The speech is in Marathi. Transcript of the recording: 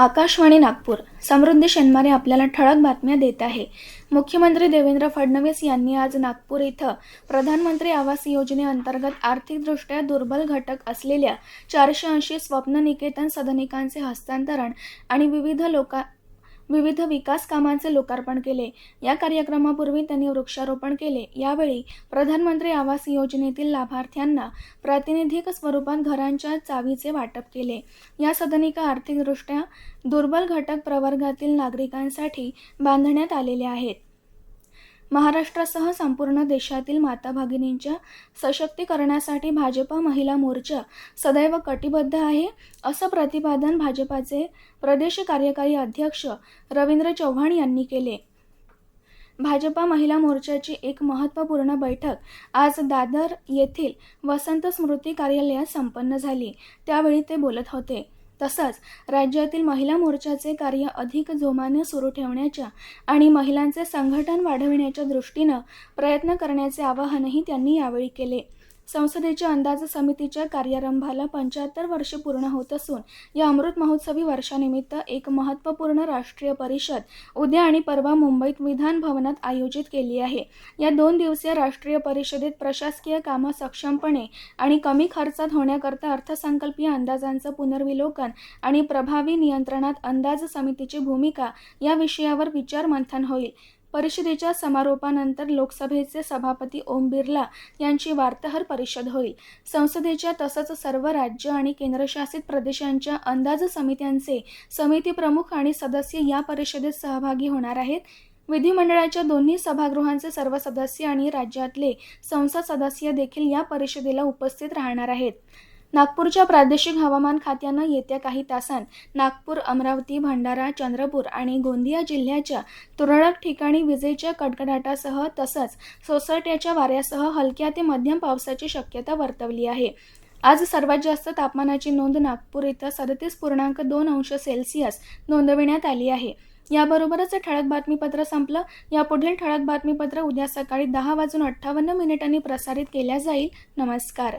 आकाशवाणी नागपूर. समृद्धी शेनमारे आपल्याला ठळक बातम्या देत आहे. मुख्यमंत्री देवेंद्र फडणवीस यांनी आज नागपूर इथं प्रधानमंत्री आवास योजनेअंतर्गत आर्थिकदृष्ट्या दुर्बल घटक असलेल्या चारशे ऐंशी स्वप्न निकेतन सदनिकांचे हस्तांतरण आणि विविध लोका विविध विकास कामांचे लोकार्पण केले. या कार्यक्रमापूर्वी त्यांनी वृक्षारोपण केले. यावेळी प्रधानमंत्री आवास योजनेतील लाभार्थ्यांना प्रातिनिधिक स्वरूपात घरांच्या चावीचे वाटप केले. या सदनिका आर्थिकदृष्ट्या दुर्बल घटक प्रवर्गातील नागरिकांसाठी बांधण्यात आलेल्या आहेत. महाराष्ट्रासह संपूर्ण देशातील माता भगिनींच्या सशक्तीकरणासाठी भाजपा महिला मोर्चा सदैव कटिबद्ध आहे असं प्रतिपादन भाजपाचे प्रदेश कार्यकारी अध्यक्ष रवींद्र चव्हाण यांनी केले. भाजपा महिला मोर्चाची एक महत्त्वपूर्ण बैठक आज दादर येथील वसंत स्मृती कार्यालयात संपन्न झाली. त्यावेळी ते बोलत होते. तसंच राज्यातील महिला मोर्चाचे कार्य अधिक जोमाने सुरू ठेवण्याच्या आणि महिलांचे संघटन वाढविण्याच्या दृष्टीनं प्रयत्न करण्याचे आवाहनही त्यांनी यावेळी केले. संसदेच्या अंदाज समितीच्या कार्यारंभाला पंच्याहत्तर वर्षे पूर्ण होत असून या अमृत महोत्सवी वर्षानिमित्त एक महत्त्वपूर्ण राष्ट्रीय परिषद उद्या आणि परवा मुंबईत विधान भवनात आयोजित केली आहे. या दोन दिवसीय राष्ट्रीय परिषदेत प्रशासकीय कामं सक्षमपणे आणि कमी खर्चात होण्याकरता अर्थसंकल्पीय अंदाजांचं पुनर्विलोकन आणि प्रभावी नियंत्रणात अंदाज समितीची भूमिका या विषयावर विचार मंथन होईल. परिषदेच्या समारोपानंतर लोकसभेचे सभापती ओम बिर्ला यांची वार्ताहर परिषद होईल. संसदेच्या तसंच सर्व राज्य आणि केंद्रशासित प्रदेशांच्या अंदाज समित्यांचे समिती प्रमुख आणि सदस्य या परिषदेत सहभागी होणार आहेत. विधिमंडळाच्या दोन्ही सभागृहांचे सर्व सदस्य आणि राज्यातले संसद सदस्य देखील या परिषदेला उपस्थित राहणार आहेत. नागपूरच्या प्रादेशिक हवामान खात्यानं येत्या काही तासांत नागपूर अमरावती भंडारा चंद्रपूर आणि गोंदिया जिल्ह्याच्या तुरळक ठिकाणी विजेच्या कडकडाटासह तसंच सोसाट्याच्या वाऱ्यासह हलक्या ते मध्यम पावसाची शक्यता वर्तवली आहे. आज सर्वात जास्त तापमानाची नोंद नागपूर इथं सदतीस पूर्णांक दोन अंश सेल्सिअस नोंदविण्यात आली आहे. याबरोबरच ठळक बातमीपत्र संपलं. यापुढील ठळक बातमीपत्र उद्या सकाळी दहा वाजून अठ्ठावन्न मिनिटांनी प्रसारित केल्या जाईल. नमस्कार.